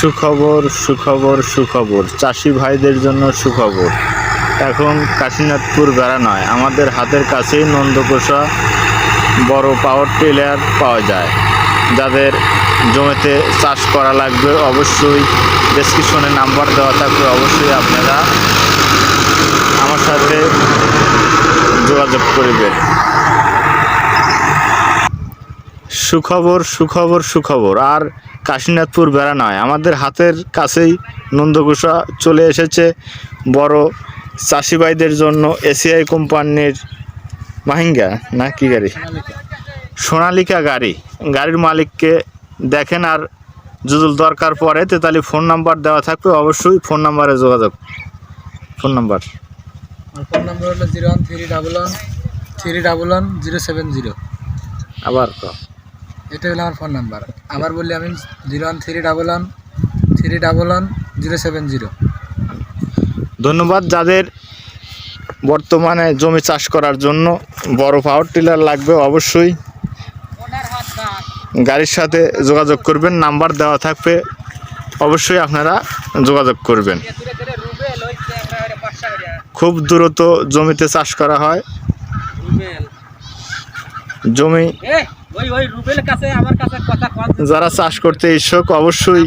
সুখবর সুখবর সুখবর। চাষি ভাইদের জন্য সুখবর। এখন কাশীনাথপুর বেড়া নয়, আমাদের হাতের কাছেই নন্দকোষা বড় পাওয়ার টিলার পাওয়া যায়। যাদের জমিতে চাষ করা লাগবে অবশ্যই ডেসক্রিপশনে নাম্বার দেওয়া থাকবে, অবশ্যই আপনারা আমার সাথে যোগাযোগ করবেন। সুখবর সুখবর সুখবর। আর কাশীনাথপুর বেড়া নয় আমাদের হাতের কাছেই নন্দকুষা চলে এসেছে। বড় চাষি ভাইদের জন্য এসিআই কোম্পানির মাহিঙ্গা না কি গাড়ি? সোনালিকা গাড়ি। গাড়ির মালিককে দেখেন আর যদি দরকার পড়ে তাহলে ফোন নাম্বার দেওয়া থাকবে অবশ্যই ফোন নাম্বারে যোগাযোগ। Phone number. ফোন নাম্বার হলো zero one three double one three double one zero seven zero. আবার। এটা হলো আমার ফোন নাম্বার আবার বললি আমি zero one three double one three double one zero seven zero ধন্যবাদ যাদের বর্তমানে জমি চাষ করার জন্য বড় পাওয়ার টিলার লাগবে অবশ্যই। গাড়ির সাথে যোগাযোগ করবেন নাম্বার দেওয়া থাকবে অবশ্যই আপনারা যোগাযোগ করবেন। খুব দ্রুত জমিতে চাষ করা হয়। জমি যারা চাষ করতে ইচ্ছুক অবশ্যই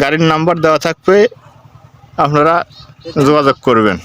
গাড়ির নাম্বার দেওয়া থাকবে আপনারা যোগাযোগ করবেন।